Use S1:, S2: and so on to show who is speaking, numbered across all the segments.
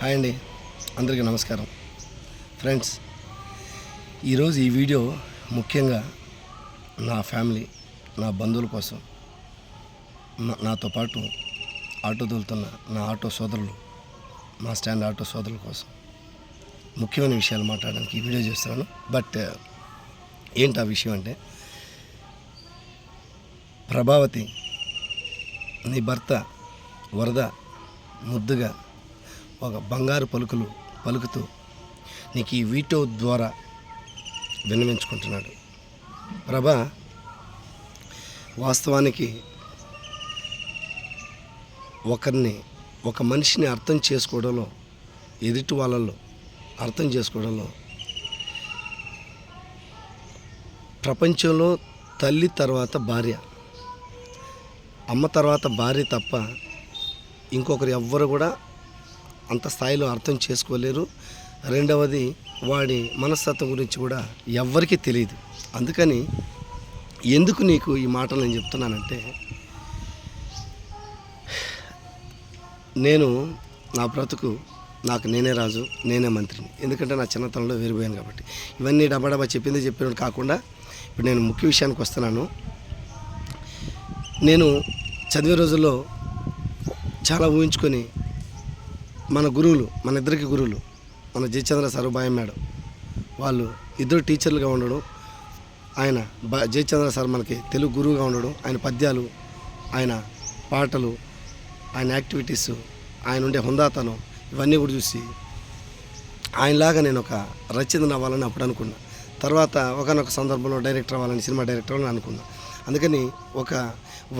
S1: Hi అండి. అందరికీ నమస్కారం. ఫ్రెండ్స్ ఈరోజు ఈ వీడియో ముఖ్యంగా నా ఫ్యామిలీ నా బంధువుల కోసం నాతో పాటు ఆటో తోలుతున్న నా ఆటో సోదరులు మా స్టాండ్ ఆటో సోదరుల కోసం ముఖ్యమైన విషయాలు మాట్లాడడానికి ఈ వీడియో చేస్తున్నాను. బట్ ఏంటి ఆ విషయం అంటే ప్రభావతి నీ భర్త వరద ముద్దుగా ఒక బంగారు పలుకులు పలుకుతూ నీకు ఈ వీటో ద్వారా విన్నవించుకుంటున్నాడు. ప్రభా వాస్తవానికి ఒకరిని ఒక మనిషిని అర్థం చేసుకోవడంలో ఎదుటి వాళ్ళలో అర్థం చేసుకోవడంలో ప్రపంచంలో తల్లి తర్వాత భార్య అమ్మ తర్వాత భార్య తప్ప ఇంకొకరు ఎవ్వరు కూడా అంత స్థాయిలో అర్థం చేసుకోలేరు. రెండవది వాడి మనస్తత్వం గురించి కూడా ఎవ్వరికీ తెలియదు అందుకని ఎందుకు నీకు ఈ మాటలు నేను చెప్తున్నానంటే నేను నా బ్రతుకు నాకు నేనే రాజు నేనే మంత్రిని. ఎందుకంటే నా చిన్నతనంలో వేరిపోయాను కాబట్టి. ఇవన్నీ డబ్బా చెప్పింది చెప్పినట్టు కాకుండా ఇప్పుడు నేను ముఖ్య విషయానికి వస్తున్నాను. నేను చదివే రోజుల్లో చాలా ఊహించుకొని మన గురువులు మన ఇద్దరికి గురువులు మన జయచంద్ర సర్వభాయం మేడం వాళ్ళు ఇద్దరు టీచర్లుగా ఉండడం ఆయన బ జయచంద్ర సార్ మనకి తెలుగు గురువుగా ఉండడం ఆయన పద్యాలు ఆయన పాటలు ఆయన యాక్టివిటీస్ ఆయన ఉండే హుందాతనం ఇవన్నీ కూడా చూసి ఆయనలాగా నేను ఒక రచయితను అవ్వాలని అప్పుడు అనుకున్నా. తర్వాత ఒకనొక సందర్భంలో డైరెక్టర్ అవ్వాలని సినిమా డైరెక్టర్ అని అనుకున్నా. అందుకని ఒక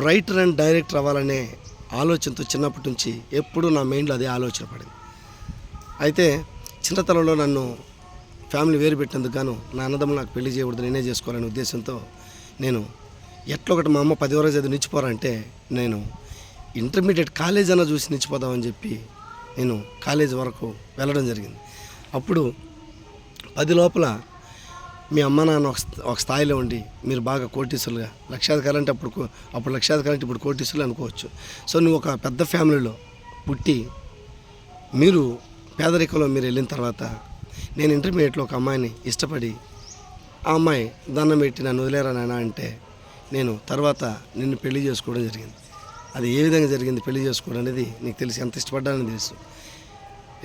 S1: రైటర్ అండ్ డైరెక్టర్ అవ్వాలనే ఆలోచనతో చిన్నప్పటి నుంచి ఎప్పుడూ నా మైండ్లో అదే ఆలోచన పడింది. అయితే చిన్నతనంలో నన్ను ఫ్యామిలీ వేరు పెట్టినందుకు గాను నా అన్నదమ్ములు నాకు పెళ్ళి చేయకూడదు నేనే చేసుకోవాలనే ఉద్దేశంతో నేను ఎట్లా ఒకటి మా అమ్మ పది వరకు చదివి నిలిచిపోరంటే నేను ఇంటర్మీడియట్ కాలేజ్ అన్న చూసి నిలిచిపోదామని చెప్పి నేను కాలేజ్ వరకు వెళ్ళడం జరిగింది. అప్పుడు పది లోపల మీ అమ్మ నాన్న ఒక స్థాయిలో ఉండి మీరు బాగా కోటీసులుగా లక్షాధికారులు అంటే అప్పుడు అప్పుడు లక్షాధికారులు అంటే ఇప్పుడు కోటీసులు అనుకోవచ్చు. సో నువ్వు ఒక పెద్ద ఫ్యామిలీలో పుట్టి మీరు పేదరికంలో మీరు వెళ్ళిన తర్వాత నేను ఇంటర్మీడియట్లో ఒక అమ్మాయిని ఇష్టపడి ఆ అమ్మాయి దండం పెట్టి నన్ను వదిలేరా నాయన అంటే నేను తర్వాత నిన్ను పెళ్ళి చేసుకోవడం జరిగింది. అది ఏ విధంగా జరిగింది పెళ్ళి చేసుకోవడం అనేది నీకు తెలిసి ఎంత ఇష్టపడ్డానని తెలుసు.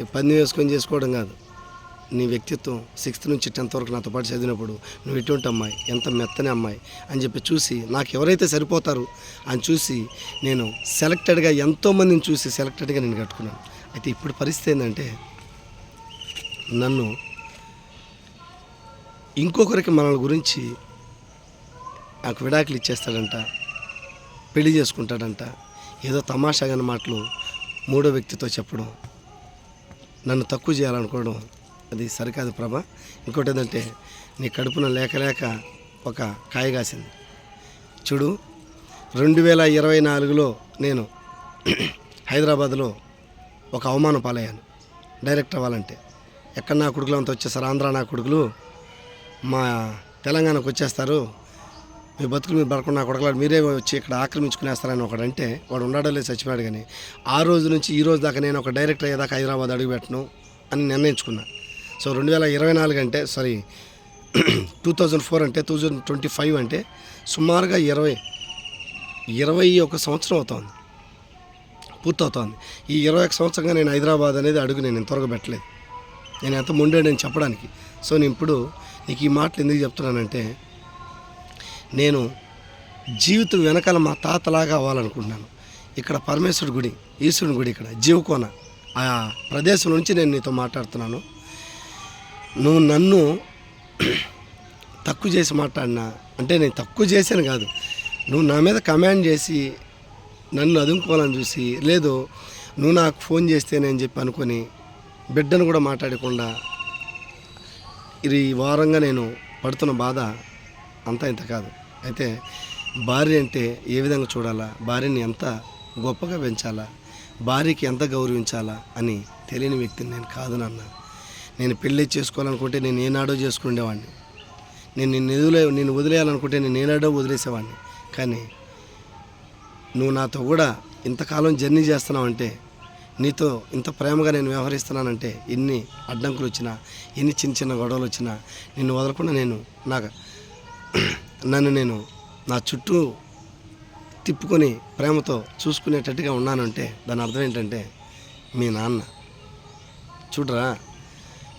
S1: ఈ పని వేసుకొని చేసుకోవడం కాదు. నీ వ్యక్తిత్వం సిక్స్త్ నుంచి టెన్త్ వరకు నాతో పాటు చదివినప్పుడు నువ్వు ఎటువంటి అమ్మాయి ఎంత మెత్తని అమ్మాయి అని చెప్పి చూసి నాకు ఎవరైతే సరిపోతారు అని చూసి నేను సెలెక్టెడ్గా ఎంతోమందిని చూసి సెలెక్టెడ్గా నేను కట్టుకున్నాను. అయితే ఇప్పుడు పరిస్థితి ఏంటంటే నన్ను ఇంకొకరికి మన గురించి నాకు విడాకులు ఇచ్చేస్తాడంట పెళ్ళి చేసుకుంటాడంట ఏదో తమాషాగా మాటలు మూడో వ్యక్తితో చెప్పడం నన్ను తక్కువ చేయాలనుకోవడం అది సరికాదు ప్రభ. ఇంకోటి ఏంటంటే నీ కడుపున లేక లేక ఒక కాయ కాసింది. చూడు రెండు వేల ఇరవై నాలుగులో నేను హైదరాబాద్లో ఒక అవమానం పాలయ్యాను. డైరెక్టర్ అవ్వాలంటే. ఎక్కడ నా కొడుకులు అంతా వచ్చేస్తారు? ఆంధ్ర నా కొడుకులు. మా తెలంగాణకు వచ్చేస్తారు. మీ బతుకులు మీరు బతకుండా నా కొడుకులు మీరే వచ్చి ఇక్కడ ఆక్రమించుకునేస్తారని ఒకడంటే వాడు ఉన్నాడో లేదు చచ్చిపోయాడు కానీ ఆ రోజు నుంచి ఈ రోజు దాకా నేను ఒక డైరెక్టర్ అయ్యేదాకా హైదరాబాద్ అడుగుపెట్టను అని నిర్ణయించుకున్నా. సో రెండు వేల ఇరవై నాలుగు అంటే సారీ టూ థౌజండ్ ఫోర్ అంటే టూ థౌజండ్ ట్వంటీ ఫైవ్ అంటే సుమారుగా ఇరవై ఇరవై ఒక సంవత్సరం అవుతోంది. పూర్తవుతోంది. ఈ ఇరవై ఒక సంవత్సరంగా నేను హైదరాబాద్ అనేది అడుగు నేను త్వరగా పెట్టలేదు. నేను ఎంత ముండాడని చెప్పడానికి. సో నేను ఇప్పుడు నీకు ఈ మాటలు ఎందుకు చెప్తున్నానంటే నేను జీవితం వెనకాల మా తాతలాగా అవ్వాలనుకుంటున్నాను. ఇక్కడ పరమేశ్వరుడి గుడి ఈశ్వరుని గుడి ఇక్కడ జీవకోన. ఆ ప్రదేశం నుంచి నేను నీతో మాట్లాడుతున్నాను. నువ్వు నన్ను తక్కువ చేసి మాట్లాడినా. అంటే నేను తక్కువ చేశాను కాదు. నువ్వు నా మీద కమాండ్ చేసి నన్ను అదుముకోవాలని చూసి లేదు నువ్వు నాకు ఫోన్ చేస్తేనే అని చెప్పి అనుకొని బిడ్డను కూడా మాట్లాడకుండా ఇది ఈ వారంగా నేను పడుతున్న బాధ అంతా ఇంత కాదు. అయితే భార్య అంటే ఏ విధంగా చూడాలా? భార్యని ఎంత గొప్పగా పెంచాలా? భార్యకి ఎంత గౌరవించాలా? అని తెలియని వ్యక్తిని నేను కాదు నాన్న. నేను పెళ్ళి చేసుకోవాలనుకుంటే నేను ఏనాడో చేసుకునేవాడిని నేను నిన్ను ఎదులే నేను వదిలేయాలనుకుంటే నేను ఏనాడో వదిలేసేవాడిని. కానీ నువ్వు నాతో కూడా ఇంతకాలం జర్నీ చేస్తున్నావు అంటే నీతో ఇంత ప్రేమగా నేను వ్యవహరిస్తున్నానంటే ఎన్ని అడ్డంకులు వచ్చినా ఎన్ని చిన్న చిన్న గొడవలు వచ్చినా నిన్ను వదలకుండా నేను నాకు నన్ను నేను నా చుట్టూ తిప్పుకొని ప్రేమతో చూసుకునేటట్టుగా ఉన్నానంటే దాని అర్థం ఏంటంటే మీ నాన్న. చూడరా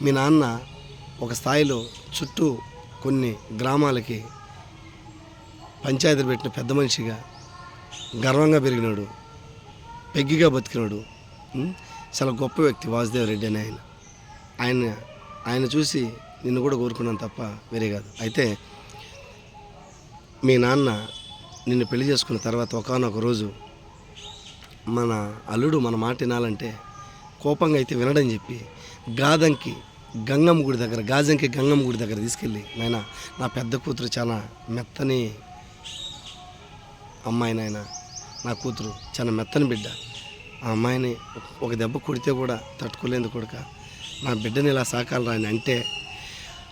S1: మీ నాన్న ఒక స్థాయిలో చుట్టూ కొన్ని గ్రామాలకి పంచాయతీలు పెట్టిన పెద్ద మనిషిగా గర్వంగా పెరిగినాడు పెగ్గిగా బతికినాడు. చాలా గొప్ప వ్యక్తి వాసుదేవ్ రెడ్డి అని ఆయన. ఆయన ఆయన చూసి నిన్ను కూడా కోరుకున్నాను తప్ప వేరే కాదు. అయితే మీ నాన్న నిన్ను పెళ్ళి చేసుకున్న తర్వాత ఒకనొక రోజు మన అల్లుడు మన మాట వినాలంటే కోపంగా అయితే వినడని చెప్పి గాదంకి గంగమ్మ గుడి దగ్గర గాజంకి గంగమ్మ గుడి దగ్గర తీసుకెళ్ళి నాయన నా పెద్ద కూతురు చాలా మెత్తని అమ్మాయి నాయన. నా కూతురు చాలా మెత్తని బిడ్డ. ఆ అమ్మాయిని ఒక దెబ్బ కొడితే కూడా తట్టుకోలేదు కొడుక. నా బిడ్డని ఇలా సాకాలి రాని అంటే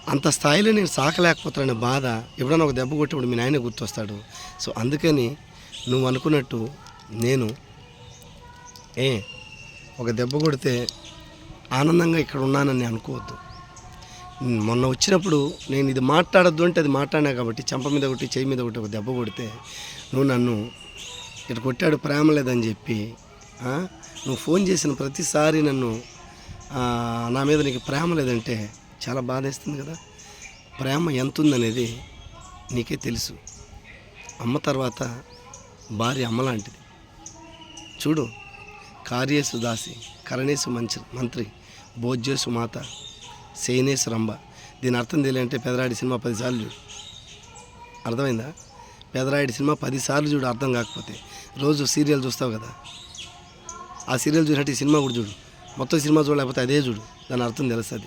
S1: అంత స్థాయిలో నేను సాకలేకపోతాననే బాధ ఎప్పుడైనా ఒక దెబ్బ కొట్టినప్పుడు మీ నాయన గుర్తొస్తాడు. సో అందుకని నువ్వు అనుకున్నట్టు నేను ఏ ఒక దెబ్బ కొడితే ఆనందంగా ఇక్కడ ఉన్నానని అనుకోవద్దు. మొన్న వచ్చినప్పుడు నేను ఇది మాట్లాడద్దు అంటే అది మాట్లాడినా కాబట్టి చెంప మీద ఒకటి చేయి మీద ఒకటి ఒక దెబ్బ కొడితే నువ్వు నన్ను ఇక్కడ కొట్టాడు ప్రేమ లేదని చెప్పి నువ్వు ఫోన్ చేసిన ప్రతిసారి నన్ను నా మీద నీకు ప్రేమ లేదంటే చాలా బాధేస్తుంది కదా. ప్రేమ ఎంత ఉందనేది నీకే తెలుసు. అమ్మ తర్వాత భార్య అమ్మ లాంటిది. చూడు కార్యేసు దాసి. కరణేశు మంత్రి మంత్రి భోజ్యేసు మాత సేనేసు రంభ. దీని అర్థం తెలియంటే పెదరాడి సినిమా పదిసార్లు చూడు. అర్థమైందా? పెదరాయుడి సినిమా పదిసార్లు చూడు అర్థం కాకపోతే. రోజు సీరియల్ చూస్తావు కదా. ఆ సీరియల్ చూసినట్టు ఈ సినిమా కూడా చూడు. మొత్తం సినిమా చూడలేకపోతే అదే చూడు. దాని అర్థం తెలుస్తుంది.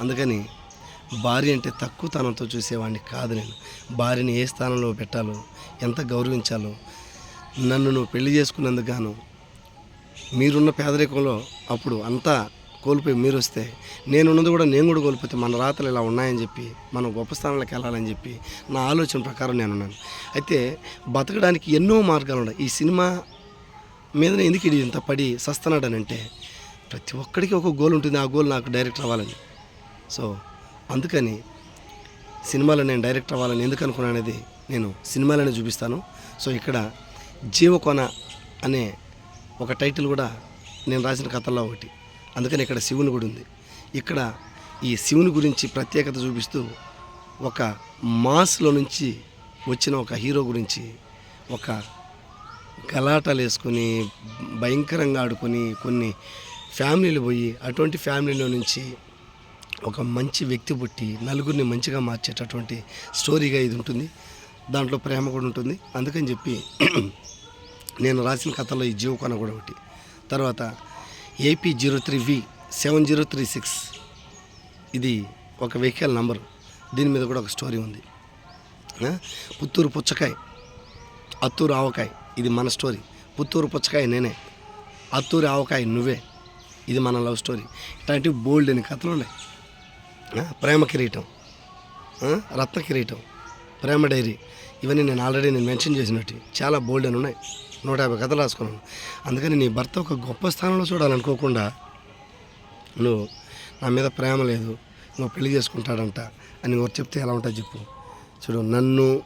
S1: అందుకని భార్య అంటే తక్కువ తనంతో చూసేవాడిని కాదు నేను. భార్యని ఏ స్థానంలో పెట్టాలో ఎంత గౌరవించాలో నన్ను నువ్వు పెళ్ళి చేసుకున్నందుకు గాను మీరున్న పేదరికంలో అప్పుడు అంతా కోల్పోయి మీరు వస్తే నేనున్నది కూడా నేను కూడా కోల్పోతే మన రాతలు ఇలా ఉన్నాయని చెప్పి మనం గొప్ప స్థానంలోకి వెళ్ళాలని చెప్పి నా ఆలోచన ప్రకారం నేనున్నాను. అయితే బతకడానికి ఎన్నో మార్గాలు ఉన్నాయి. ఈ సినిమా మీదనే ఎందుకు ఇది ఇంత పడి సస్తనాడనంటే ప్రతి ఒక్కడికి ఒక గోల్ ఉంటుంది. ఆ గోల్ నాకు డైరెక్టర్ అవ్వాలని. సో అందుకని సినిమాలో నేను డైరెక్టర్ అవ్వాలని ఎందుకు అనుకున్నాను అనేది నేను సినిమాలోనే చూపిస్తాను. సో ఇక్కడ జీవకోన అనే ఒక టైటిల్ కూడా నేను రాసిన కథల్లో ఒకటి. అందుకని ఇక్కడ శివుని గుడి ఉంది. ఇక్కడ ఈ శివుని గురించి ప్రత్యేకత చూపిస్తూ ఒక మాస్లో నుంచి వచ్చిన ఒక హీరో గురించి ఒక గలాటాలు వేసుకొని భయంకరంగా ఆడుకొని కొన్ని ఫ్యామిలీలు పోయి అటువంటి ఫ్యామిలీలో నుంచి ఒక మంచి వ్యక్తి పుట్టి నలుగురిని మంచిగా మార్చేటటువంటి స్టోరీగా ఇది ఉంటుంది. దాంట్లో ప్రేమ కూడా ఉంటుంది. అందుకని చెప్పి నేను రాసిన కథలో ఈ జీవకొన కూడా ఒకటి. తర్వాత AP zero three V seven zero three six ఇది ఒక వెహికల్ నంబరు దీని మీద కూడా ఒక స్టోరీ ఉంది. పుత్తూరు పుచ్చకాయ అత్తూరు ఆవకాయ ఇది మన స్టోరీ పుత్తూరు పుచ్చకాయ నేనే అత్తూరు ఆవకాయ నువ్వే ఇది మన లవ్ స్టోరీ ఇట్లాంటివి బోల్డ్ అని కథలు ఉన్నాయి. ప్రేమ కిరీటం రత్న కిరీటం ప్రేమ డైరీ ఇవన్నీ నేను ఆల్రెడీ నేను మెన్షన్ చేసినట్టు. చాలా బోల్డ్ అని ఉన్నాయి. నూట యాభై కథలు రాసుకున్నాను. అందుకని నీ భర్త ఒక గొప్ప స్థానంలో చూడాలనుకోకుండా నువ్వు నా మీద ప్రేమ లేదు నువ్వు పెళ్ళి చేసుకుంటాడంట అని ఒకటి చెప్తే ఎలా ఉంటుంది చెప్పు. చూడు నన్ను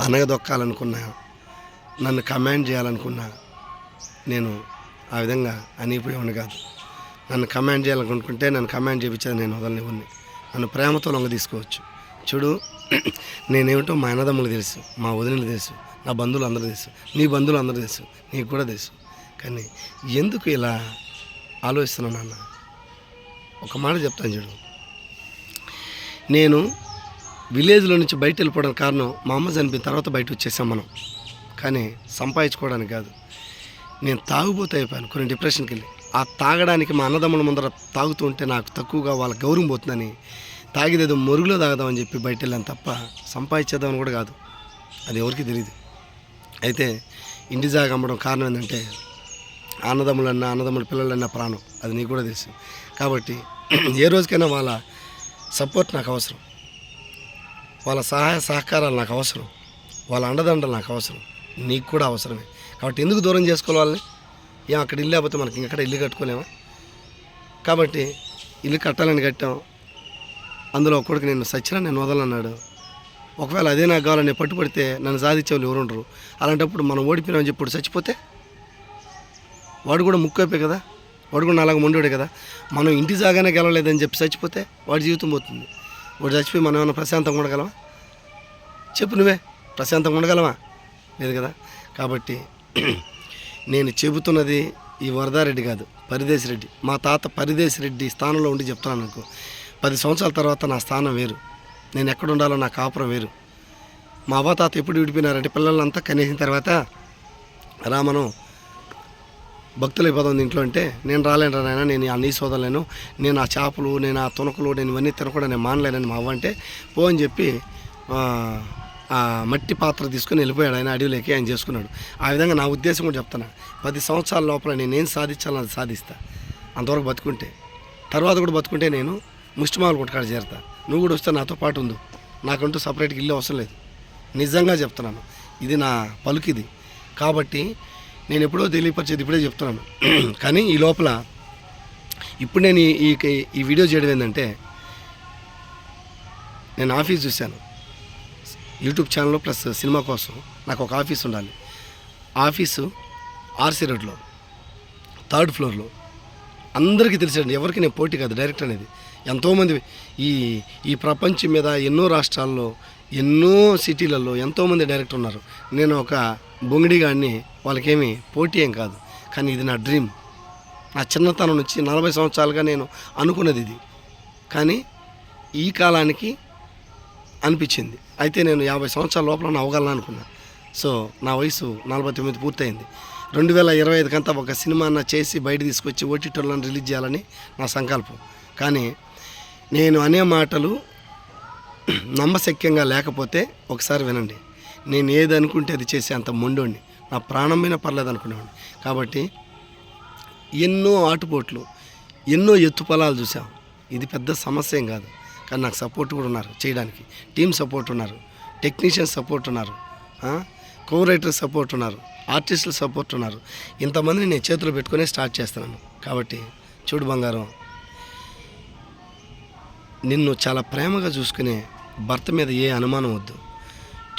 S1: అనగదొక్కాలనుకున్నా నన్ను కమాండ్ చేయాలనుకున్నా నేను ఆ విధంగా అనిపోయేవాడిని కాదు. నన్ను కమాండ్ చేయాలనుకుంటే నన్ను కమాండ్ చేయించేది నేను వదలనివ్వని నన్ను ప్రేమతో లొంగ తీసుకోవచ్చు చూడు నేనేమిటో మా అన్నదమ్ములు తెలుసు మా వదినలు తెలుసు. నా బంధువులు అందరూ తెలుసు. నీ బంధువులు అందరూ తెలుసు. నీకు కూడా తెలుసు. కానీ ఎందుకు ఇలా ఆలోచిస్తున్నాను నాన్న? ఒక మాట చెప్తాను చూడు. నేను విలేజ్లో నుంచి బయట వెళ్ళిపోవడానికి కారణం మా అమ్మ చనిపోయిన తర్వాత బయట వచ్చేసాం మనం. కానీ సంపాదించుకోవడానికి కాదు. నేను తాగుబోతే అయిపోయాను కొన్ని డిప్రెషన్కి వెళ్ళి. ఆ తాగడానికి మా అన్నదమ్ముల ముందర తాగుతూ ఉంటే నాకు తక్కువగా వాళ్ళ గౌరవం పోతుందని తాగిదేదో మురుగులో తాగదామని చెప్పి బయట వెళ్ళాను తప్ప సంపాదించేద్దామని కూడా కాదు. అది ఎవరికి తెలియదు అయితే ఇంటి జాగా అమ్మడం కారణం ఏంటంటే అన్నదమ్ములన్న అన్నదమ్ముల పిల్లలన్న ప్రాణం. అది నీకు కూడా తెలుసు. కాబట్టి ఏ రోజుకైనా వాళ్ళ సపోర్ట్ నాకు అవసరం. వాళ్ళ సహాయ సహకారాలు నాకు అవసరం. వాళ్ళ అండదండలు నాకు అవసరం. నీకు కూడా అవసరమే. కాబట్టి ఎందుకు దూరం చేసుకోవాలి వాళ్ళని? ఏం అక్కడ ఇల్లు లేకపోతే మనకి ఇంకక్కడ ఇల్లు కట్టుకోలేమా? కాబట్టి ఇల్లు కట్టాలని కట్టాం. అందులో ఒక్కడికి నేను సచ్చినా నేను వదలన్నాడు ఒకవేళ అదే నాకు కావాలని పట్టుబడితే నన్ను సాధించే వాళ్ళు ఎవరు ఉండరు అలాంటప్పుడు మనం ఓడిపోయినామని చెప్పి ఇప్పుడు చచ్చిపోతే? వాడు కూడా ముక్కు అయిపోయి కదా? వాడు కూడా అలాగ మొండోడే కదా? మనం ఇంటి జాగానే గెలవలేదని చెప్పి చచ్చిపోతే వాడి జీవితం పోతుంది. వాడు చచ్చిపోయి మనం ఏమైనా ప్రశాంతంగా ఉండగలమా? చెప్పు నువ్వే. ప్రశాంతంగా ఉండగలమా? లేదు కదా? కాబట్టి నేను చెబుతున్నది ఈ వరదారెడ్డి కాదు పరిదేశ్ రెడ్డి మా తాత పరిదేశ్ రెడ్డి స్థానంలో ఉండి చెప్తున్నాను అనుకో. పది సంవత్సరాల తర్వాత నా స్థానం వేరు. నేను ఎక్కడ ఉండాలో నా కాపురం వేరు. మా అవ్వ తాత ఎప్పుడు విడిపోయినారంటే పిల్లలంతా కనేసిన తర్వాత రా మనం భక్తులు అయిపోతుంది ఇంట్లో అంటే నేను రాలేను నాయన నేను ఆ నీ వదలేను నేను ఆ చేపలు నేను ఆ తునకలు నేను ఇవన్నీ తినకుండా నేను మానలేనని మా అవ్వ అంటే పో అని చెప్పి ఆ, మట్టి పాత్ర తీసుకుని వెళ్ళిపోయాడు ఆయన అడవిలోకి ఆయన చేసుకున్నాడు. ఆ విధంగా నా ఉద్దేశం కూడా చెప్తాను పది సంవత్సరాల లోపల నేను ఏం సాధించాలో అది సాధిస్తా. అంతవరకు బతుకుంటే. తర్వాత కూడా బతుకుంటే నేను ముష్టిమాలు గుట్టకాడ చేరుతా. నువ్వు కూడా వస్తే నాతో పాటు ఉండు. నాకంటూ సపరేట్గా ఇల్లు అవసరం లేదు. నిజంగా చెప్తున్నాను. ఇది నా పలుకిది. కాబట్టి నేను ఎప్పుడో తెలియపరిచేది ఇప్పుడే చెప్తున్నాను. కానీ ఈ లోపల ఇప్పుడు నేను ఈ ఈ- వీడియో చేయడం ఏంటంటే నేను ఆఫీస్ చూశాను. యూట్యూబ్ ఛానల్ ప్లస్ సినిమా కోసం నాకు ఒక ఆఫీస్ ఉండాలి. ఆఫీసు ఆర్సీ రోడ్లో థర్డ్ ఫ్లోర్లో. అందరికీ తెలిసండి ఎవరికి నేను పోటీ కాదు డైరెక్ట్ అనేది. ఎంతోమంది ఈ ఈ ప్రపంచం మీద ఎన్నో రాష్ట్రాల్లో ఎన్నో సిటీలలో ఎంతోమంది డైరెక్టర్ ఉన్నారు. నేను ఒక బొంగిడిగాడిని వాళ్ళకేమి పోటీ ఏం కాదు. కానీ ఇది నా డ్రీమ్. నా చిన్నతనం నుంచి నలభై సంవత్సరాలుగా నేను అనుకున్నది ఇది. కానీ ఈ కాలానికి అనిపించింది. అయితే నేను యాభై సంవత్సరాల లోపల నా అవగలను అనుకున్నా. సో నా వయసు నలభై తొమ్మిది పూర్తయింది. రెండు వేల ఇరవై ఐదుకంతా ఒక సినిమా చేసి బయట తీసుకొచ్చి ఓటీటీలను రిలీజ్ చేయాలని నా సంకల్పం. కానీ నేను అనే మాటలు నమ్మశక్యంగా లేకపోతే ఒకసారి వినండి. నేను ఏది అనుకుంటే అది చేసే అంత మొండోడిని. నా ప్రాణమైన పర్లేదు అనుకునేవాడిని. కాబట్టి ఎన్నో ఆటుపోట్లు ఎన్నో ఎత్తు పొలాలు చూసాం ఇది పెద్ద సమస్య ఏం కాదు. కానీ నాకు సపోర్ట్ కూడా ఉన్నారు చేయడానికి. టీం సపోర్ట్ ఉన్నారు. టెక్నీషియన్ సపోర్ట్ ఉన్నారు. కో రైటర్ సపోర్ట్ ఉన్నారు. ఆర్టిస్టులు సపోర్ట్ ఉన్నారు. ఇంతమందిని నేను చేతులు పెట్టుకునే స్టార్ట్ చేస్తున్నాను. కాబట్టి చూడు బంగారం. నిన్ను చాలా ప్రేమగా చూసుకునే భర్త మీద ఏ అనుమానం వద్దు.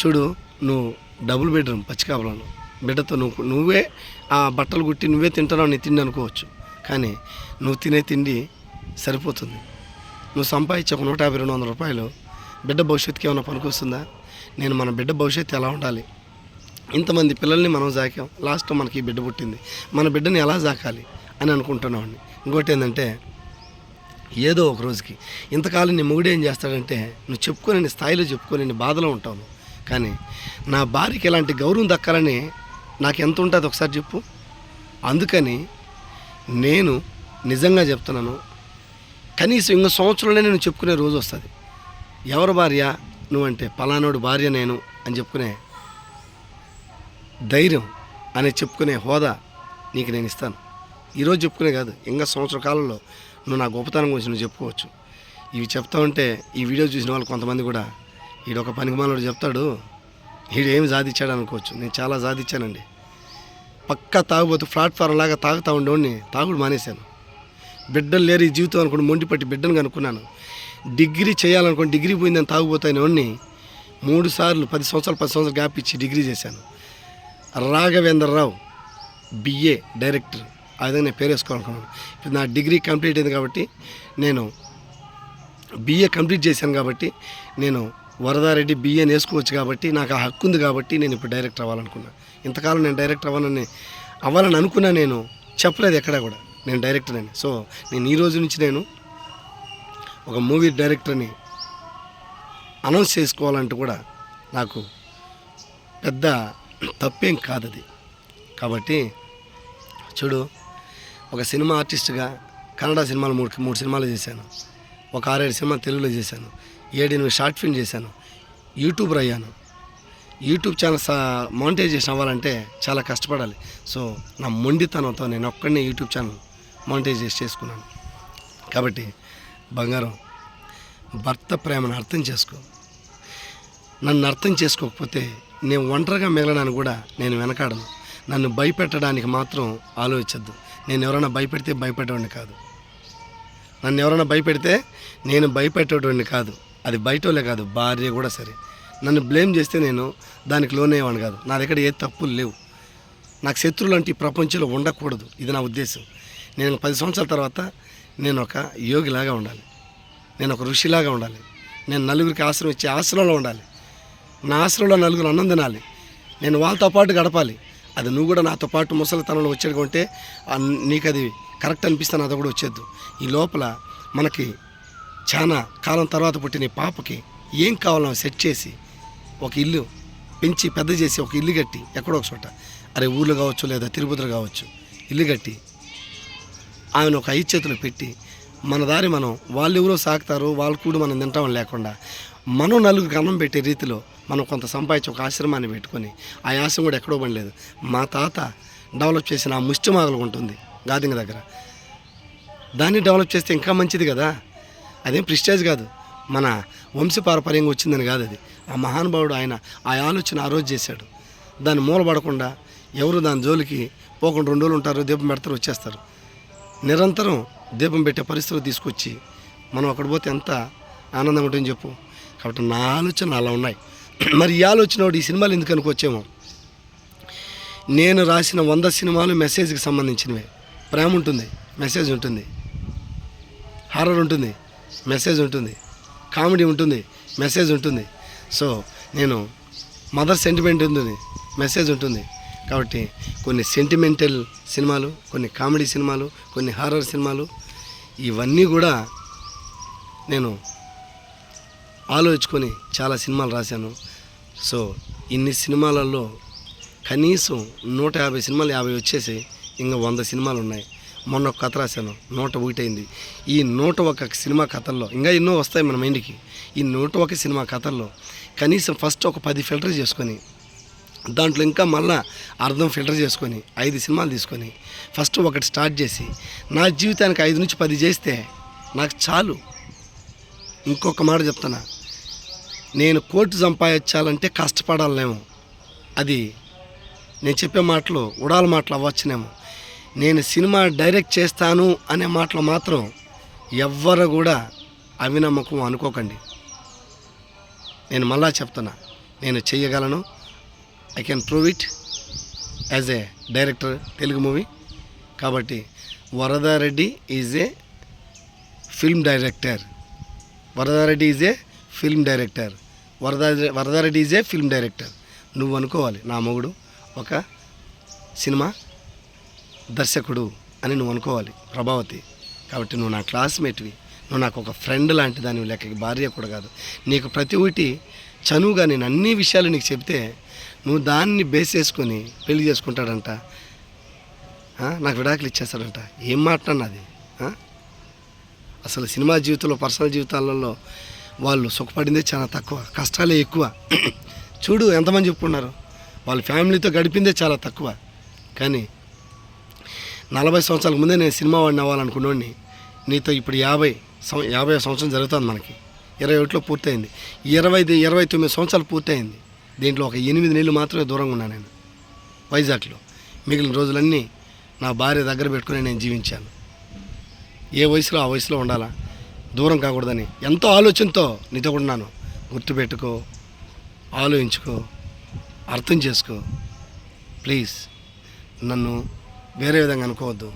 S1: చూడు నువ్వు డబుల్ బెడ్రూమ్ పచ్చికాపలను బిడ్డతో నువ్వు నువ్వే ఆ బట్టలు కుట్టి నువ్వే తింటున్నావు నీ తిండి అనుకోవచ్చు. కానీ నువ్వు తినే తిండి సరిపోతుంది. నువ్వు సంపాదించే ఒక నూట యాభై రెండు వందల రూపాయలు బిడ్డ భవిష్యత్తుకి ఏమైనా పనికొస్తుందా? నేను మన బిడ్డ భవిష్యత్తు ఎలా ఉండాలి? ఇంతమంది పిల్లల్ని మనం జాకాం. లాస్ట్ మనకి ఈ బిడ్డ పుట్టింది. మన బిడ్డని ఎలా జాకాలి? అని అనుకుంటున్నామండి ఇంకోటి ఏంటంటే ఏదో ఒక రోజుకి. ఇంతకాలం నీ మొగుడు ఏం చేస్తాడంటే నువ్వు చెప్పుకోలేని స్థాయిలో చెప్పుకోలేని బాధలో ఉంటావు కానీ నా భార్యకి ఎలాంటి గౌరవం దక్కాలని నాకు ఎంత ఉంటుంది ఒకసారి చెప్పు. అందుకని నేను నిజంగా చెప్తున్నాను కనీసం ఇంకో సంవత్సరంలో నేను చెప్పుకునే రోజు వస్తుంది. ఎవరు భార్య? నువ్వంటే పలానోడు భార్య నేను అని చెప్పుకునే ధైర్యం అని చెప్పుకునే హోదా నీకు నేను ఇస్తాను. ఈరోజు చెప్పుకునే కాదు ఇంకా సంవత్సర కాలంలో నువ్వు నా గొప్పతనం గురించి నువ్వు చెప్పుకోవచ్చు. ఇవి చెప్తా ఉంటే ఈ వీడియో చూసిన వాళ్ళు కొంతమంది కూడా ఈడొక పనికిమాలోడు చెప్తాడు ఈడు ఏమి సాధించాడు అనుకోవచ్చు. నేను చాలా సాధించానండి. పక్కా తాగుబోతు ప్లాట్ఫారం లాగా తాగుతూ ఉండేవాడిని తాగుడు మానేశాను. బిడ్డలు లేరు ఈ జీవితం అనుకుని మొండి పట్టి బిడ్డను కనుక్కున్నాను. డిగ్రీ చేయాలనుకుని డిగ్రీ పోయిందని వాడిని మూడు సార్లు పది సంవత్సరాలు పది సంవత్సరాలు గ్యాప్ ఇచ్చి డిగ్రీ చేశాను. Raghavendra Rao BA director. ఆ విధంగా నేను పేరు వేసుకోవాలనుకున్నాను ఇప్పుడు నా డిగ్రీ కంప్లీట్ అయింది కాబట్టి నేను బిఏ కంప్లీట్ చేశాను కాబట్టి నేను వరదారెడ్డి బిఏ నేసుకోవచ్చు కాబట్టి నాకు ఆ హక్కు ఉంది కాబట్టి నేను ఇప్పుడు డైరెక్టర్ అవ్వాలనుకున్నా. ఇంతకాలం నేను డైరెక్టర్ అవ్వాలని అవ్వాలని అనుకున్నా నేను చెప్పలేదు ఎక్కడా కూడా. నేను డైరెక్టర్ అని. సో నేను ఈ రోజు నుంచి నేను ఒక మూవీ డైరెక్టర్ని అనౌన్స్ చేసుకోవాలంటే కూడా నాకు పెద్ద తప్పేం కాదు అది కాబట్టి చూడు ఒక సినిమా ఆర్టిస్ట్గా కన్నడ సినిమాలు మూడు మూడు సినిమాలు చేశాను. ఒక ఆరేడు సినిమా తెలుగులో చేశాను. ఏడెనిమిది షార్ట్ ఫిల్మ్ చేశాను. యూట్యూబర్ అయ్యాను. యూట్యూబ్ ఛానల్ సా మానిటైజేషన్ అవ్వాలంటే చాలా కష్టపడాలి. సో నా మొండితనంతో నేను ఒక్కడనే యూట్యూబ్ ఛానల్ మానిటైజేషన్ చేసుకున్నాను. కాబట్టి బంగారం భర్త ప్రేమను అర్థం చేసుకో. నన్ను అర్థం చేసుకోకపోతే నేను ఒంటరిగా మిగలడానికి కూడా నేను వెనకాడను. నన్ను భయపెట్టడానికి మాత్రం ఆలోచించద్దు. నేను ఎవరైనా భయపెడితే భయపెట్టేవాడిని కాదు. నన్ను ఎవరైనా భయపెడితే నేను భయపెట్టేటువంటి కాదు. అది బయటోళ్ళే కాదు భార్య కూడా సరే. నన్ను బ్లేమ్ చేస్తే నేను దానికి లోనేవాడిని కాదు. నా దగ్గర ఏ తప్పులు లేవు. నాకు శత్రువులు అంటే ఈ ప్రపంచంలో ఉండకూడదు. ఇది నా ఉద్దేశం. నేను పది సంవత్సరాల తర్వాత నేను ఒక యోగిలాగా ఉండాలి. నేను ఒక ఋషిలాగా ఉండాలి. నేను నలుగురికి ఆశ్రమం ఇచ్చే ఆశ్రమంలో ఉండాలి. నా ఆశ్రమంలో నలుగురు అన్నం తినాలి. నేను వాళ్ళతో పాటు గడపాలి. అది నువ్వు కూడా నాతో పాటు ముసలితనంలో వచ్చేది కొంటే నీకు అది కరెక్ట్ అనిపిస్తే నాతో కూడా వచ్చేద్దు. ఈ లోపల మనకి చాలా కాలం తర్వాత పుట్టిన పాపకి ఏం కావాలో సెట్ చేసి ఒక ఇల్లు పెంచి పెద్ద చేసి ఒక ఇల్లు కట్టి ఎక్కడో ఒక చోట అరే ఊర్లో కావచ్చు లేదా తిరుపతిలో కావచ్చు ఇల్లు కట్టి ఆమెను ఒక ఐదు చేతులు పెట్టి మన దారి మనం వాళ్ళు ఎవరో సాకుతారు వాళ్ళు కూడా మనం తింటాం లేకుండా మనం నలుగురికి అన్నం పెట్టే రీతిలో మనం కొంత సంపాదించి ఒక ఆశ్రమాన్ని పెట్టుకొని ఆ ఆశ్రమం కూడా ఎక్కడో పనిలేదు మా తాత డెవలప్ చేసిన ఆ ముష్టిమాగలు ఉంటుంది గాదింగ దగ్గర. దాన్ని డెవలప్ చేస్తే ఇంకా మంచిది కదా? అదేం ప్రిస్టేజ్ కాదు. మన వంశపారపర్యంగా వచ్చిందని కాదు అది. ఆ మహానుభావుడు ఆయన ఆ ఆలోచన ఆ రోజు చేశాడు. దాన్ని మూలపడకుండా ఎవరు దాని జోలికి పోకుండా రెండు రోజులు ఉంటారు దీపం పెడతారు వచ్చేస్తారు. నిరంతరం దీపం పెట్టే పరిస్థితులు తీసుకొచ్చి మనం అక్కడ పోతే ఎంత ఆనందం ఉంటుందని చెప్పు. కాబట్టి నా ఆలోచన అలా ఉన్నాయి. మరి ఈ ఆలోచన ఈ సినిమాలు ఎందుకు అనుకొచ్చేమో నేను రాసిన వంద సినిమాలు మెసేజ్కి సంబంధించినవే. ప్రేమ ఉంటుంది మెసేజ్ ఉంటుంది. హారర్ ఉంటుంది మెసేజ్ ఉంటుంది. కామెడీ ఉంటుంది మెసేజ్ ఉంటుంది. సో నేను మదర్ సెంటిమెంట్ ఉంటుంది మెసేజ్ ఉంటుంది. కాబట్టి కొన్ని సెంటిమెంటల్ సినిమాలు కొన్ని కామెడీ సినిమాలు కొన్ని హారర్ సినిమాలు ఇవన్నీ కూడా నేను ఆలోచించుకొని చాలా సినిమాలు రాశాను. సో ఇన్ని సినిమాలలో కనీసం నూట యాభై సినిమాలు యాభై వచ్చేసి ఇంకా వంద సినిమాలు ఉన్నాయి. మొన్న ఒక కథ రాశాను. నూట ఒకటైంది. ఈ నూట ఒక సినిమా కథల్లో ఇంకా ఎన్నో వస్తాయి మన మైండ్కి. ఈ నూట ఒక సినిమా కథల్లో కనీసం ఫస్ట్ ఒక పది ఫిల్టర్ చేసుకొని దాంట్లో ఇంకా మళ్ళా అర్థం ఫిల్టర్ చేసుకొని ఐదు సినిమాలు తీసుకొని ఫస్ట్ ఒకటి స్టార్ట్ చేసి నా జీవితానికి ఐదు నుంచి పది చేస్తే నాకు చాలు. ఇంకొక మాట చెప్తానా నేను కోర్టు సంపాదించాలంటే కష్టపడాలేమో అది నేను చెప్పే మాటలు ఉడాల మాటలు అవ్వచ్చునేమో. నేను సినిమా డైరెక్ట్ చేస్తాను అనే మాటలు మాత్రం ఎవ్వరు కూడా అవినమ్మకం అనుకోకండి. నేను మళ్ళా చెప్తున్నా నేను చెయ్యగలను. I can prove it as a director Telugu movie. కాబట్టి Varada Reddy is a film director Varada Reddy is a film director Varada Varada Reddy is a film director. నువ్వు అనుకోవాలి నా మొగుడు ఒక సినిమా దర్శకుడు అని నువ్వు అనుకోవాలి ప్రభావతి. కాబట్టి నువ్వు నా క్లాస్మేట్వి. నువ్వు నాకు ఒక ఫ్రెండ్ లాంటి దాని లెక్కకి భార్య కూడా కాదు. నీకు ప్రతి ఒక్కటి చనువుగా నేను అన్ని విషయాలు నీకు చెప్తే నువ్వు దాన్ని బేస్ చేసుకొని పెళ్ళి చేసుకుంటాడంట. నాకు విడాకులు ఇచ్చేస్తాడంట. ఏం మాట్లాడినది? అసలు సినిమా జీవితంలో పర్సనల్ జీవితాలలో వాళ్ళు సుఖపడిందే చాలా తక్కువ. కష్టాలే ఎక్కువ. చూడు ఎంతమంది చెప్పుకున్నారు. వాళ్ళ ఫ్యామిలీతో గడిపిందే చాలా తక్కువ. కానీ నలభై సంవత్సరాల ముందే నేను సినిమా వాడిని అవ్వాలనుకున్నోడిని. నీతో ఇప్పుడు యాభై సం- యాభై సంవత్సరం జరుగుతుంది మనకి. ఇరవై ఒకటిలో పూర్తయింది. ఇరవై ఇరవై తొమ్మిది సంవత్సరాలు పూర్తయింది. దీంట్లో ఒక ఎనిమిది నెలలు మాత్రమే దూరంగా ఉన్నాను నేను. వైజాగ్లో. మిగిలిన రోజులన్నీ నా భార్య దగ్గర పెట్టుకుని నేను జీవించాను. ఏ వయసులో ఆ వయసులో ఉండాలా? దూరం కాకూడదని ఎంతో ఆలోచనతో నీతో కూడా ఉన్నాను. గుర్తుపెట్టుకో ఆలోచించుకో అర్థం చేసుకో. ప్లీజ్. నన్ను వేరే విధంగా అనుకోవద్దు.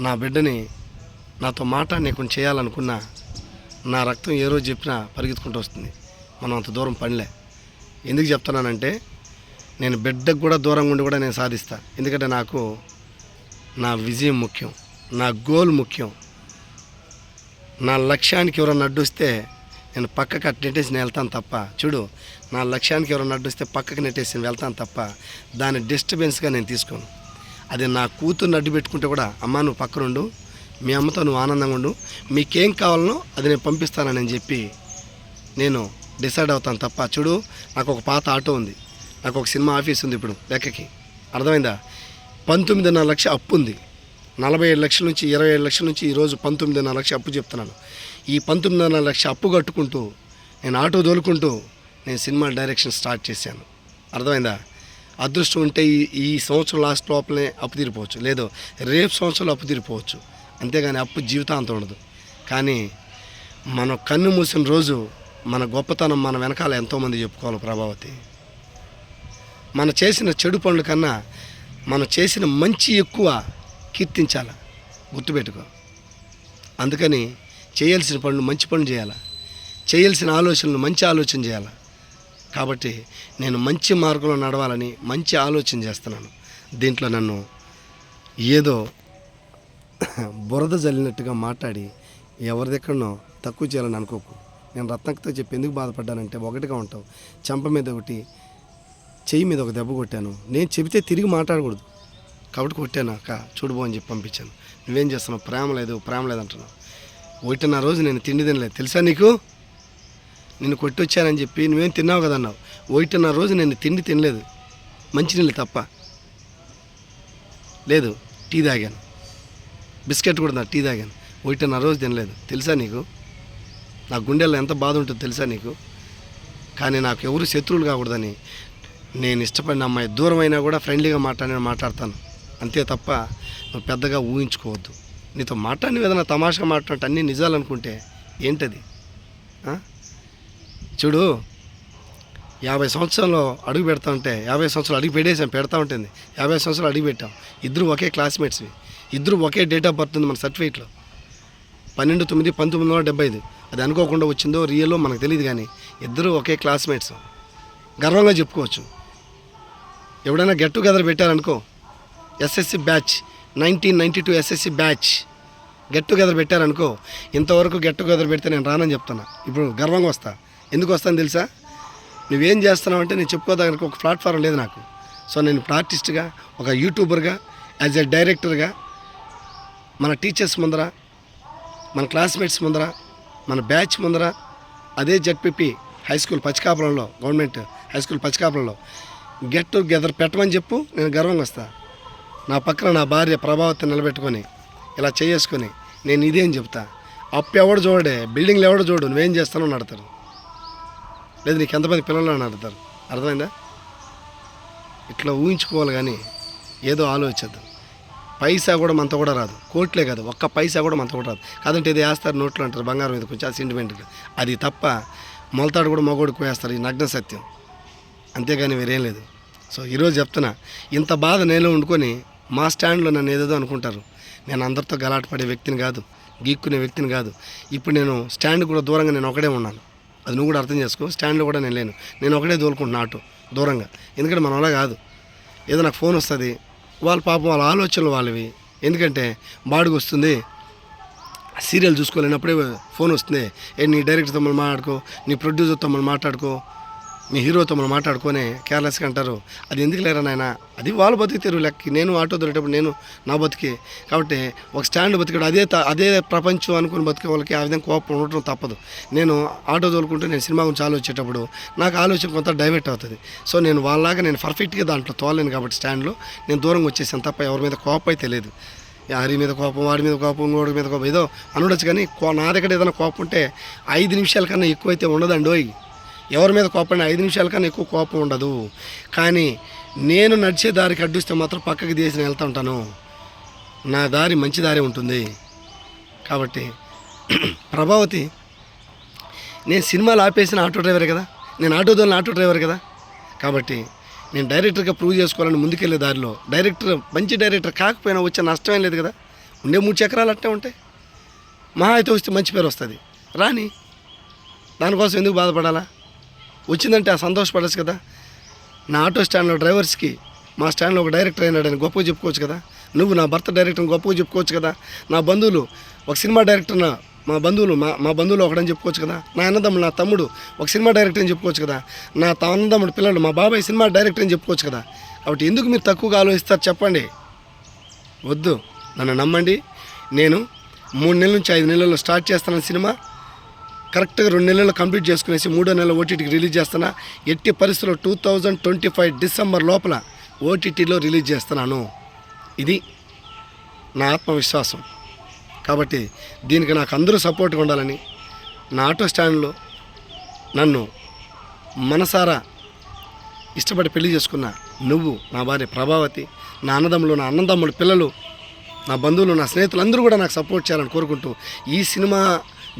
S1: నా బిడ్డని నాతో మాట మాట్లాడనీకుండా చేయాలనుకున్నా నా రక్తం ఏ రోజు చెప్పినా పరిగెత్తుకుంటూ వస్తుంది. మనం అంత దూరం పనిలే. ఎందుకు చెప్తున్నానంటే నేను బిడ్డకు కూడా దూరంగా ఉండి కూడా నేను సాధిస్తాను ఎందుకంటే నాకు నా విజయం ముఖ్యం. నా గోల్ ముఖ్యం. నా లక్ష్యానికి ఎవరైనా అడ్డుస్తే నేను పక్కకు అటు నెట్టేసి నేను వెళ్తాను తప్ప. చూడు నా లక్ష్యానికి ఎవరైనా అడ్డొస్తే పక్కకి నెట్టేసి నేను వెళ్తాను తప్ప దాన్ని డిస్టర్బెన్స్గా నేను తీసుకోను. అది నా కూతుర్ని అడ్డు పెట్టుకుంటే కూడా అమ్మ నువ్వు పక్కనుండు మీ అమ్మతో నువ్వు ఆనందంగా ఉండు. మీకేం కావాలనో అది నేను పంపిస్తానని చెప్పి నేను డిసైడ్ అవుతాను తప్ప. చూడు నాకు ఒక పాత ఆటో ఉంది. నాకు ఒక సినిమా ఆఫీస్ ఉంది ఇప్పుడు లెక్కకి. అర్థమైందా? పంతొమ్మిదిన్నర లక్ష అప్పు ఉంది నలభై ఏడు లక్షల నుంచి ఇరవై ఏడు లక్షల నుంచి ఈరోజు పంతొమ్మిదిన్నర లక్ష అప్పు చెప్తున్నాను. ఈ పంతొమ్మిదిన్నర లక్ష అప్పు కట్టుకుంటూ నేను ఆటో దోలుకుంటూ నేను సినిమా డైరెక్షన్ స్టార్ట్ చేశాను. అర్థమైందా? అదృష్టం ఉంటే ఈ ఈ సంవత్సరం లాస్ట్ లోపలనే అప్పు తీరిపోవచ్చు. లేదు రేపు సంవత్సరంలో అప్పు తీరిపోవచ్చు. అంతేగాని అప్పు జీవితాంతం ఉండదు. కానీ మనం కన్ను మూసిన రోజు మన గొప్పతనం మన వెనకాల ఎంతోమంది చెప్పుకోవాలి ప్రభావతి. మనం చేసిన చెడు పనుల కన్నా మనం చేసిన మంచి ఎక్కువ కీర్తించాల? గుర్తుపెట్టుకో. అందుకని చేయాల్సిన పనులు మంచి పనులు చేయాలి? చేయాల్సిన ఆలోచనలు మంచి ఆలోచన చేయాలి? కాబట్టి నేను మంచి మార్గంలో నడవాలని మంచి ఆలోచన చేస్తున్నాను. దీంట్లో నన్ను ఏదో బురద జల్లినట్టుగా మాట్లాడి ఎవరిదెక్కడనో తక్కువ చేయాలని అనుకోకు. నేను రత్నకతో చెప్పి ఎందుకు బాధపడ్డానంటే ఒకటిగా ఉంటావు. చెంప మీద ఒకటి చెయ్యి మీద ఒక దెబ్బ కొట్టాను. నేను చెబితే తిరిగి మాట్లాడకూడదు. కాబట్టి కొట్టాను అక్క. చూడుబో అని చెప్పి పంపించాను. నువ్వేం చేస్తున్నావు? ప్రేమ లేదు ప్రేమ లేదంటున్నావు ఒకటిన్న రోజు నేను తిండి తినలేదు. తెలుసా నీకు? నేను కొట్టొచ్చానని చెప్పి నువ్వేం తిన్నావు కదా అన్నావు. ఒకటిన్నర రోజు నేను తిండి తినలేదు. మంచినీళ్ళు తప్ప. లేదు టీ తాగాను. బిస్కెట్ కూడా నా టీ తాగాను. ఒకటిన్న రోజు తినలేదు. తెలుసా నీకు? నా గుండెల్లో ఎంత బాధ ఉంటుందో తెలుసా నీకు? కానీ నాకు ఎవరు శత్రువులు కాకూడదని నేను ఇష్టపడిన అమ్మాయి దూరమైనా కూడా ఫ్రెండ్లీగా మాట్లాడి మాట్లాడతాను. అంతే తప్ప నువ్వు పెద్దగా ఊహించుకోవద్దు. నీతో మాట్లాడిన ఏదైనా తమాషా మాట్లాడటం అన్నీ నిజాలు అనుకుంటే ఏంటది చూడు యాభై సంవత్సరాలు అడుగు పెడతా ఉంటే యాభై సంవత్సరాలు అడుగు పెట్టేసాం పెడతా ఉంటుంది. యాభై సంవత్సరాలు అడుగు పెట్టాం. ఇద్దరు ఒకే క్లాస్మేట్స్వి ఇద్దరు ఒకే డేట్ ఆఫ్ బర్త్ ఉంది మన సర్టిఫికేట్లో పన్నెండు తొమ్మిది పంతొమ్మిది వందల డెబ్బై ఐదు. అది అనుకోకుండా వచ్చిందో రియల్లో మనకు తెలియదు కానీ ఇద్దరు ఒకే క్లాస్మేట్స్ గర్వంగా చెప్పుకోవచ్చు. ఎవడైనా get together పెట్టారనుకో SSC batch nineteen ninety two SSC batch get together పెట్టారనుకో ఇంతవరకు గెట్ టుగెదర్ పెడితే నేను రానని చెప్తున్నా. ఇప్పుడు గర్వంగా వస్తా. ఎందుకు వస్తాను తెలుసా? నువ్వేం చేస్తున్నావు అంటే నేను చెప్పుకోదానికి ఒక ప్లాట్ఫారం లేదు నాకు. సో నేను ఇప్పుడు ఆర్టిస్ట్గా ఒక యూట్యూబర్గా యాజ్ ఎ డైరెక్టర్గా మన టీచర్స్ ముందర మన క్లాస్మేట్స్ ముందర మన బ్యాచ్ ముందర అదే జడ్పీపీ హై స్కూల్ పచ్చికాపురంలో గవర్నమెంట్ హై స్కూల్ పచ్చికాపురంలో గెట్ టుగెదర్ పెట్టమని చెప్పు నేను గర్వంగా వస్తాను నా పక్కన నా భార్య ప్రభావతి నిలబెట్టుకొని ఇలా చేసుకొని నేను ఇదే అని చెప్తా. అప్పు ఎవడు చూడే బిల్డింగ్లు ఎవడు చూడు? నువ్వేం చేస్తానో నడతారు లేదు నీకు ఎంతమంది పిల్లలు అని అడుగుతారు. అర్థమైందా? ఇట్లా ఊహించుకోవాలి కానీ ఏదో ఆలోచించద్దు పైసా కూడా మనతో కూడా రాదు. కోట్లే కాదు ఒక్క పైసా కూడా మనతో కూడా రాదు. కాదంటే ఇది వేస్తారు నోట్లు అంటారు బంగారం మీద కొంచెం అది అది తప్ప మొలతాడు కూడా మగోడికి వేస్తారు ఈ నగ్న సత్యం. అంతేగాని వేరేం లేదు. సో ఈరోజు చెప్తున్నా ఇంత బాధ నేను వండుకొని మా స్టాండ్లో నన్ను ఏదేదో అనుకుంటారు. నేను అందరితో గలాట పడే వ్యక్తిని కాదు గీక్కునే వ్యక్తిని కాదు. ఇప్పుడు నేను స్టాండ్ కూడా దూరంగా నేను ఒకడే ఉన్నాను. అది నువ్వు కూడా అర్థం చేసుకో స్టాండ్లో కూడా నేను లేను. నేను ఒకడే తోలుకుంటున్నా ఆటో దూరంగా. ఎందుకంటే మనం అలా కాదు. ఏదో నాకు ఫోన్ వస్తుంది వాళ్ళ పాపం వాళ్ళ ఆలోచనలు వాళ్ళవి. ఎందుకంటే బాడుగు వస్తుంది. సీరియల్ చూసుకోలేనప్పుడే ఫోన్ వస్తుంది. ఏ నీ డైరెక్టర్ తమ్ముని మాట్లాడుకో నీ ప్రొడ్యూసర్ మనం మాట్లాడుకో. మీ హీరోతో మనం మాట్లాడుకొని కేర్లెస్గా అంటారు. అది ఎందుకు లేరా నాయన? అది వాళ్ళు బతికి తెరువు లెక్క. నేను ఆటో దొరికేటప్పుడు నేను నా బతికి. కాబట్టి ఒక స్టాండ్ బతికాడు అదే త- అదే ప్రపంచం అనుకుని బతికే వాళ్ళకి ఆ విధంగా కోపం ఉండటం తప్పదు. నేను ఆటో తోలుకుంటూ నేను సినిమా గురించి ఆలోచించేటప్పుడు నాకు ఆలోచన కొంత డైవర్ట్ అవుతుంది. సో నేను వాళ్ళలాగా నేను పర్ఫెక్ట్గా దాంట్లో తోలేను కాబట్టి స్టాండ్లో నేను దూరంగా వచ్చేసాను తప్ప ఎవరి మీద కోపం అయితే లేదు. హరి మీద కోపం వాడి మీద కోపం ఇంకోడి మీద కోపం ఏదో అనుడొచ్చు కానీ కో- నా దగ్గర ఏదైనా కోపం ఉంటే ఐదు నిమిషాల కన్నా ఎక్కువైతే ఉండదండి ఓయ్ ఎవరి మీద కోపం ఐదు నిమిషాల కన్నా ఎక్కువ కోపం ఉండదు. కానీ నేను నడిచే దారికి అడ్డుస్తే మాత్రం పక్కకి తీసి వెళ్తూ ఉంటాను. నా దారి మంచి దారి ఉంటుంది. కాబట్టి ప్రభావతి నేను సినిమాలు ఆపేసిన ఆటో డ్రైవర్ కదా? నేను ఆటో దోలిన ఆటో డ్రైవర్ కదా? కాబట్టి నేను డైరెక్టర్గా ప్రూవ్ చేసుకోవాలని ముందుకెళ్ళే దారిలో డైరెక్టర్ మంచి డైరెక్టర్ కాకపోయినా వచ్చే నష్టమేం లేదు కదా? ఉండే మూడు చక్రాలు అట్టే ఉంటాయి. మహా అయితే వస్తే మంచి పేరు వస్తుంది. రాని దానికోసం ఎందుకు బాధపడాలా? వచ్చిందంటే ఆ సంతోషపడచ్చు కదా. నా ఆటో స్టాండ్లో డ్రైవర్స్కి మా స్టాండ్లో ఒక డైరెక్టర్ అయినాడని గొప్పగా చెప్పుకోవచ్చు కదా. నువ్వు నా భర్త డైరెక్టర్ని గొప్పగా చెప్పుకోవచ్చు కదా. నా బంధువులు ఒక సినిమా డైరెక్టర్ మా బంధువులు మా మా బంధువులు ఒకడని చెప్పుకోవచ్చు కదా. నా అన్నదమ్ముడు నా తమ్ముడు ఒక సినిమా డైరెక్టర్ అని చెప్పుకోవచ్చు కదా. నా త- అన్నదమ్ముడు పిల్లలు మా బాబాయ్ సినిమా డైరెక్టర్ అని చెప్పుకోవచ్చు కదా. కాబట్టి ఎందుకు మీరు తక్కువగా ఆలోచిస్తారు చెప్పండి. వద్దు. నన్ను నమ్మండి. నేను మూడు నెలల నుంచి ఐదు నెలల్లో స్టార్ట్ చేస్తాను సినిమా. కరెక్ట్గా రెండు నెలలు కంప్లీట్ చేసుకునేసి మూడో నెల ఓటీటీకి రిలీజ్ చేస్తున్నా. ఎట్టి పరిస్థితుల్లో two thousand twenty five December లోపల ఓటీటీలో రిలీజ్ చేస్తున్నాను. ఇది నా ఆత్మవిశ్వాసం. కాబట్టి దీనికి నాకు అందరూ సపోర్ట్గా ఉండాలని నా ఆటో స్టాండ్లో నన్ను మనసారా ఇష్టపడి పెళ్ళి చేసుకున్న నువ్వు నా భార్య ప్రభావతి నా అన్నదమ్ములు నా అన్నదమ్ముడు పిల్లలు నా బంధువులు నా స్నేహితులు అందరూ కూడా నాకు సపోర్ట్ చేయాలని కోరుకుంటూ ఈ సినిమా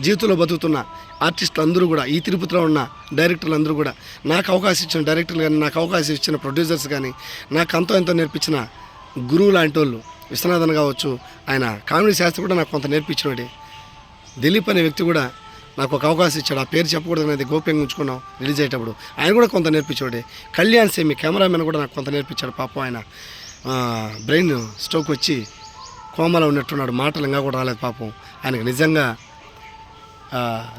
S1: జీవితంలో బతుకుతున్న ఆర్టిస్టులు అందరూ కూడా ఈ తిరుపతిలో ఉన్న డైరెక్టర్లు అందరూ కూడా నాకు అవకాశం ఇచ్చిన డైరెక్టర్లు కానీ నాకు అవకాశం ఇచ్చిన ప్రొడ్యూసర్స్ కానీ నాకు అంతో ఎంతో నేర్పించిన గురువు లాంటి వాళ్ళు విశ్వనాథన్ కావచ్చు ఆయన కామెడీ శాస్త్రి కూడా నాకు కొంత నేర్పించినోడే. దిలీప్ అనే వ్యక్తి కూడా నాకు ఒక అవకాశం ఇచ్చాడు. ఆ పేరు చెప్పకూడదు అనేది గోప్యంగా ఉంచుకున్నాం రిలీజ్ అయ్యేటప్పుడు. ఆయన కూడా కొంత నేర్పించాడు కళ్యాణ్ సేమి కెమెరామెన్ కూడా నాకు కొంత నేర్పించాడు. పాపం ఆయన బ్రెయిన్ స్ట్రోక్ వచ్చి కోమలో ఉన్నట్టున్నాడు. మాటలు ఇంకా కూడా రాలేదు పాపం. ఆయనకు నిజంగా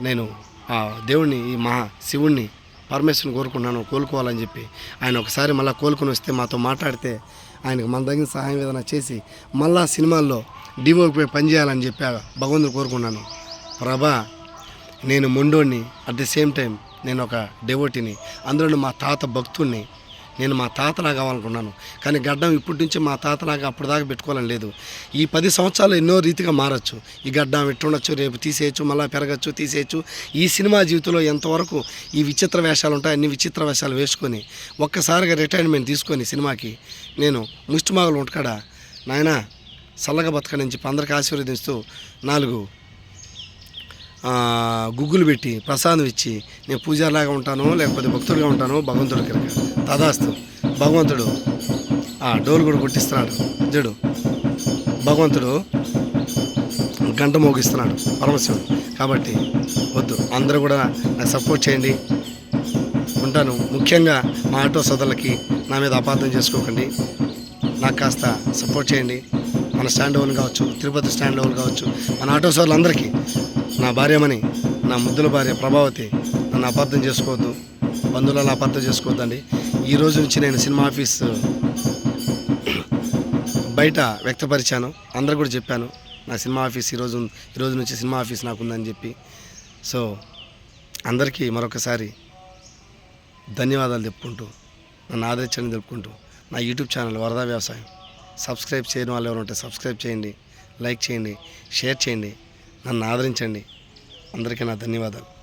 S1: నేను ఆ దేవుణ్ణి ఈ మహా శివుణ్ణి పరమేశ్వరుని కోరుకున్నాను కోలుకోవాలని చెప్పి ఆయన ఒకసారి మళ్ళీ కోలుకొని వస్తే మాతో మాట్లాడితే ఆయనకు మన తగిన సహాయం ఏదైనా చేసి మళ్ళా సినిమాల్లో డివోకి పోయి పనిచేయాలని చెప్పి భగవంతుడు భగవంతుని కోరుకున్నాను. ప్రభా నేను మొండోడిని అట్ ది సేమ్ టైం నేను ఒక డెవోటిని అందులో మా తాత భక్తుడిని నేను మా తాతలా కావాలనుకున్నాను కానీ గడ్డం ఇప్పటి నుంచి మా తాతలాగా అప్పుడు దాకా పెట్టుకోవాలని లేదు. ఈ పది సంవత్సరాలు ఎన్నో రీతిగా మారచ్చు. ఈ గడ్డం ఎట్టుండొచ్చు రేపు తీసేయచ్చు మళ్ళీ పెరగచ్చు తీసేయచ్చు. ఈ సినిమా జీవితంలో ఎంతవరకు ఈ విచిత్ర వేషాలు ఉంటాయి అన్ని విచిత్ర వేషాలు వేసుకొని ఒక్కసారిగా రిటైర్మెంట్ తీసుకొని సినిమాకి నేను ముష్టిమాగులు ఉంటాడ నాయన చల్లగా బతకని నుంచి అందరికి ఆశీర్వదిస్తూ నాలుగు గుగ్గులు పెట్టి ప్రసాదం ఇచ్చి నేను పూజారిలాగా ఉంటాను లేకపోతే భక్తుడిగా ఉంటాను భగవంతుడికి తదాస్తు. భగవంతుడు ఆ డోలు కూడా కొట్టిస్తున్నాడు. జడు భగవంతుడు గంట మోగిస్తున్నాడు పరమశివుడు. కాబట్టి వద్దు. అందరూ కూడా నాకు సపోర్ట్ చేయండి. ఉంటాను. ముఖ్యంగా మా ఆటో సోదరులకి నా మీద అపార్థం చేసుకోకండి. నాకు కాస్త సపోర్ట్ చేయండి. మన స్టాండ్ ఓన్ కావచ్చు తిరుపతి స్టాండ్ ఓన్ కావచ్చు మన ఆటో సోదరులందరికీ నా భార్యమని నా ముద్దుల భార్య ప్రభావతి నన్ను అపార్థం చేసుకోవద్దు. బంధువులను అపార్థం చేసుకోవద్దండి. ఈ రోజు నుంచి నేను సినిమా ఆఫీస్ బయట వ్యక్తపరిచాను. అందరు కూడా చెప్పాను నా సినిమా ఆఫీస్ ఈరోజు ఈరోజు నుంచి సినిమా ఆఫీస్ నాకు ఉందని చెప్పి. సో అందరికీ మరొకసారి ధన్యవాదాలు చెప్పుకుంటూ నన్ను ఆదరించని తెలుపుకుంటూ నా యూట్యూబ్ ఛానల్ వరదా వ్యవసాయం. సబ్స్క్రైబ్ చేయని వాళ్ళు ఎవరు ఉంటే సబ్స్క్రైబ్ చేయండి లైక్ చేయండి షేర్ చేయండి నన్ను ఆదరించండి. అందరికీ నా ధన్యవాదాలు.